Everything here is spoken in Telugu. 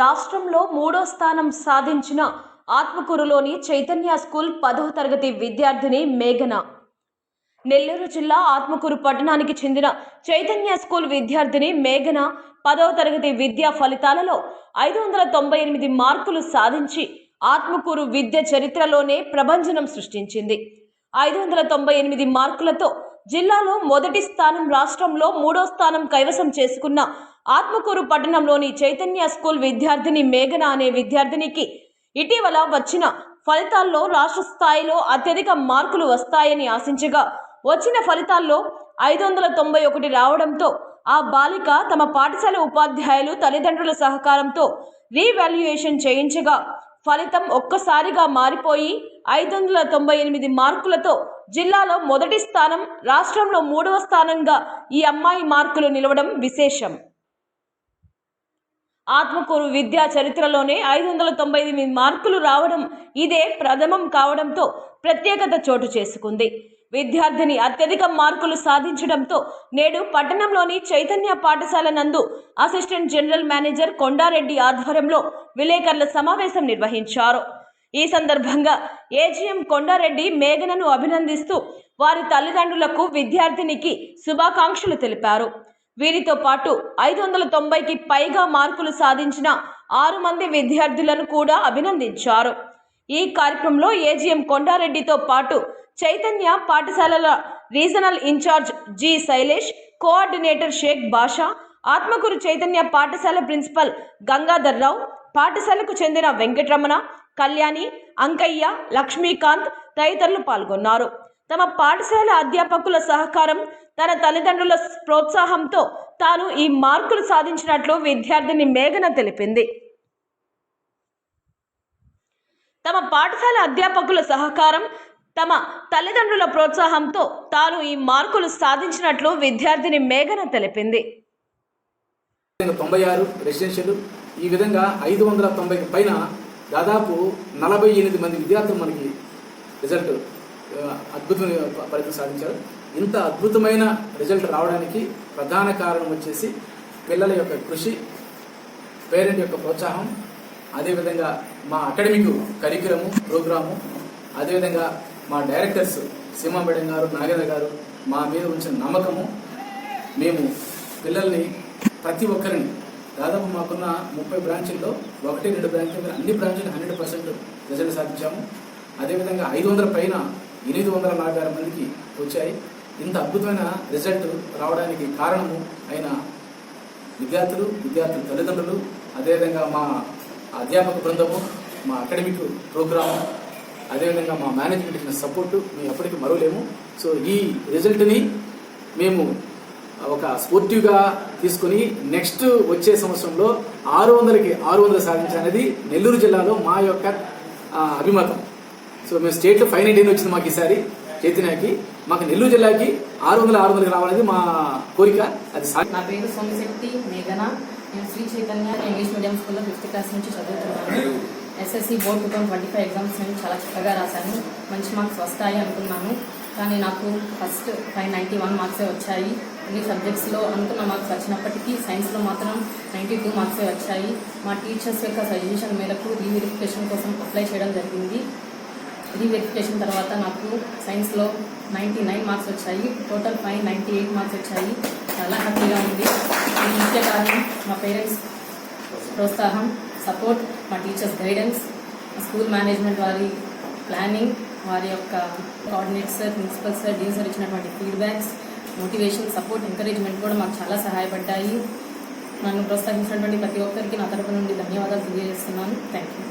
రాష్ట్రంలో మూడో స్థానం సాధించిన ఆత్మకూరులోని చైతన్య స్కూల్ పదవ తరగతి విద్యార్థిని మేఘన. నెల్లూరు జిల్లా ఆత్మకూరు పట్టణానికి చెందిన చైతన్య స్కూల్ విద్యార్థిని మేఘన పదవ తరగతి విద్యా ఫలితాలలో ఐదు వందల తొంభై ఎనిమిది మార్కులు సాధించి ఆత్మకూరు విద్య చరిత్రలోనే ప్రభంజనం సృష్టించింది. ఐదు వందల తొంభై ఎనిమిది మార్కులతో జిల్లాలో మొదటి స్థానం రాష్ట్రంలో మూడో స్థానం కైవసం చేసుకున్న ఆత్మకూరు పట్టణంలోని చైతన్య స్కూల్ విద్యార్థిని మేఘన అనే విద్యార్థినికి ఇటీవల వచ్చిన ఫలితాల్లో రాష్ట్ర స్థాయిలో అత్యధిక మార్కులు వస్తాయని ఆశించగా వచ్చిన ఫలితాల్లో ఐదు వందల తొంభై ఒకటి రావడంతో ఆ బాలిక తమ పాఠశాల ఉపాధ్యాయులు తల్లిదండ్రుల సహకారంతో రీవాల్యుయేషన్ చేయించగా ఫలితం ఒక్కసారిగా మారిపోయి ఐదు వందల తొంభై ఎనిమిది మార్కులతో జిల్లాలో మొదటి స్థానం రాష్ట్రంలో మూడవ స్థానంగా ఈ అమ్మాయి మార్కులు నిలవడం విశేషం. ఆత్మకూరు విద్యా చరిత్రలోనే ఐదు వందల తొంభై ఎనిమిది మార్కులు రావడం ఇదే ప్రథమం కావడంతో ప్రత్యేకత చోటు చేసుకుంది. విద్యార్థిని అత్యధిక మార్కులు సాధించడంతో నేడు పట్టణంలోని చైతన్య పాఠశాల నందు అసిస్టెంట్ జనరల్ మేనేజర్ కొండారెడ్డి ఆధ్వర్యంలో విలేకరుల సమావేశం నిర్వహించారు. ఈ సందర్భంగా ఏజీఎం కొండారెడ్డి మేఘనను అభినందిస్తూ వారి తల్లిదండ్రులకు విద్యార్థినికి శుభాకాంక్షలు తెలిపారు. వీరితో పాటు ఐదు వందల తొంభైకి పైగా మార్కులు సాధించిన ఆరు మంది విద్యార్థులను కూడా అభినందించారు. ఈ కార్యక్రమంలో ఏజీఎం కొండారెడ్డితో పాటు చైతన్య పాఠశాలల regional in-charge G Shailesh coordinator Shaik Basha Atmakur Chaitanya పాఠశాల ప్రిన్సిపల్ గంగాధర్ రావు పాఠశాలకు చెందిన వెంకటరమణ కళ్యాణి అంకయ్య లక్ష్మీకాంత్ తదితరులు పాల్గొన్నారు. తమ పాఠశాల అధ్యాపకుల సహకారం తన తల్లిదండ్రుల ప్రోత్సాహంతో తాను ఈ మార్కులు సాధించినట్లు విద్యార్థిని మేఘన తెలిపింది. తమ పాఠశాల అధ్యాపకుల సహకారం తమ తల్లిదండ్రుల ప్రోత్సాహంతో తాను ఈ మార్కులు సాధించినట్లు విద్యార్థిని మేఘన తెలిపింది. తొంభై ఆరు రెసిడెన్షియల్ ఈ విధంగా ఐదు వందల తొంభైకి పైన దాదాపు నలభై ఎనిమిది మంది విద్యార్థులు మనకి రిజల్ట్ అద్భుతమైన ఫలితం సాధించారు. ఇంత అద్భుతమైన రిజల్ట్ రావడానికి ప్రధాన కారణం వచ్చేసి పిల్లల యొక్క కృషి పేరెంట్ యొక్క ప్రోత్సాహం అదేవిధంగా మా అకాడమిక్ కరికులము ప్రోగ్రాము అదేవిధంగా మా డైరెక్టర్స్ సింహం మేడం గారు నాగేంద్ర గారు మా మీద ఉంచిన నమ్మకము. మేము పిల్లల్ని ప్రతి ఒక్కరిని దాదాపు మాకున్న ముప్పై బ్రాంచుల్లో ఒకటి రెండు బ్రాంచులు అన్ని బ్రాంచులు హండ్రెడ్ పర్సెంట్ రిజల్ట్ సాధించాము. అదేవిధంగా ఐదు వందల పైన ఎనిమిది వందల నలభై ఆరు మందికి వచ్చాయి. ఇంత అద్భుతమైన రిజల్ట్ రావడానికి కారణము అయిన విద్యార్థులు విద్యార్థుల తల్లిదండ్రులు అదేవిధంగా మా అధ్యాపక బృందము మా అకాడమిక్ ప్రోగ్రాము అదేవిధంగా మా మేనేజ్మెంట్ ఇచ్చిన సపోర్టు మేము ఎప్పటికీ మరవలేము. సో ఈ రిజల్ట్ని మేము ఒక స్ఫూర్తిగా తీసుకొని నెక్స్ట్ వచ్చే సంవత్సరంలో ఆరు వందలకి ఆరు వందలు సాధించాలనేది నెల్లూరు జిల్లాలో మా యొక్క అభిమతం. సో మేము స్టేట్లో ఫైవ్ నైన్టీన్ వచ్చింది మాకు ఈసారి చైతన్యకి. మాకు నెల్లూరు జిల్లాకి ఆరు వందల ఆరు వందలకి రావాలనేది మా కోరిక. అది నా పేరు సోమశెట్టి మేఘన. నేను శ్రీ చైతన్య ఇంగ్లీష్ మీడియం స్కూల్లో ఫిఫ్త్ క్లాస్ నుంచి చదువుతున్నాను. SSC board two twenty five exams నేను చాలా చక్కగా రాశాను. మంచి మార్క్స్ వస్తాయి అనుకున్నాను. కానీ నాకు ఫస్ట్ ఫైవ్ నైంటీ వన్ మార్క్సే వచ్చాయి. అన్ని సబ్జెక్ట్స్లో అనుకున్న మార్క్స్ వచ్చినప్పటికీ సైన్స్లో మాత్రం నైంటీ టూ మార్క్సే వచ్చాయి. మా టీచర్స్ యొక్క సజెషన్ మేరకు రీవెరిఫికేషన్ కోసం అప్లై చేయడం జరిగింది. రీవెరిఫికేషన్ తర్వాత నాకు సైన్స్లో నైంటీ నైన్ మార్క్స్ వచ్చాయి. Total five ninety eight marks వచ్చాయి. చాలా హ్యాపీగా ఉంది. దీనికి ముఖ్య కారణం మా పేరెంట్స్ ప్రోత్సాహం సపోర్ట్ మా టీచర్స్ గైడెన్స్ స్కూల్ మేనేజ్మెంట్ వారి ప్లానింగ్ వారి యొక్క coordinator sir principal sir dean sir ఇచ్చినటువంటి ఫీడ్బ్యాక్స్ మోటివేషన్ సపోర్ట్ ఎంకరేజ్మెంట్ కూడా మాకు చాలా సహాయపడ్డాయి. నన్ను ప్రోత్సహించినటువంటి ప్రతి ఒక్కరికి నా తరపు నుండి ధన్యవాదాలు తెలియజేస్తున్నాను. Thank you